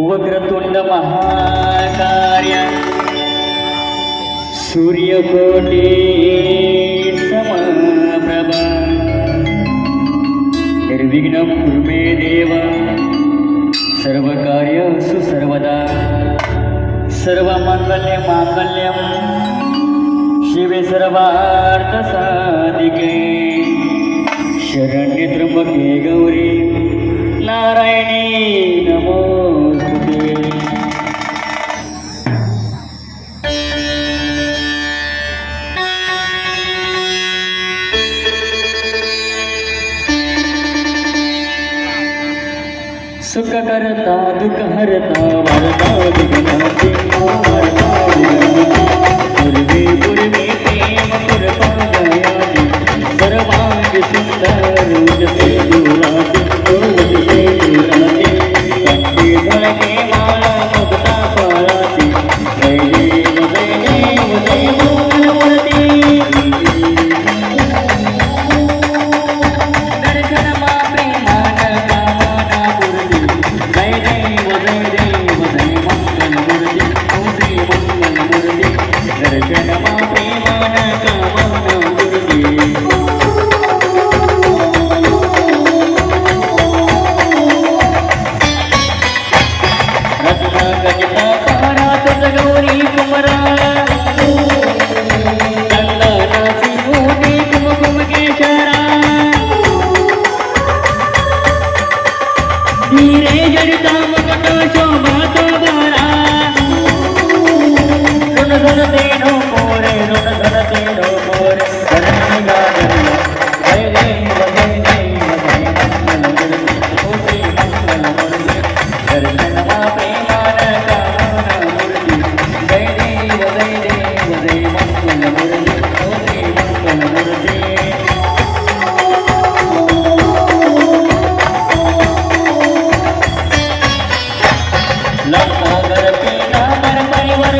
वक्रतुंड महाकार्य सूर्यकोटी समप्रभा। निर्विघ्न पूर्वे देव। सर्व कार्य सर्वदा। सर्व मांगल्य मांगल्यम शिवे सर्वार्थ साधिके शरण्य त्र्यंबके गौरी। नारायणी। सुख करता, दुख हरता वारता विघ्नाची वारता विघ्नाची पूर्वे पूर्वे प्रेम पुरता गयाची सर्वांग सुंदर जसे दुराचे जसे दुराचे कंठी धळके माळा मुक्ता मूर्ती दर्शन मा प्रेमान कामना पूर्ती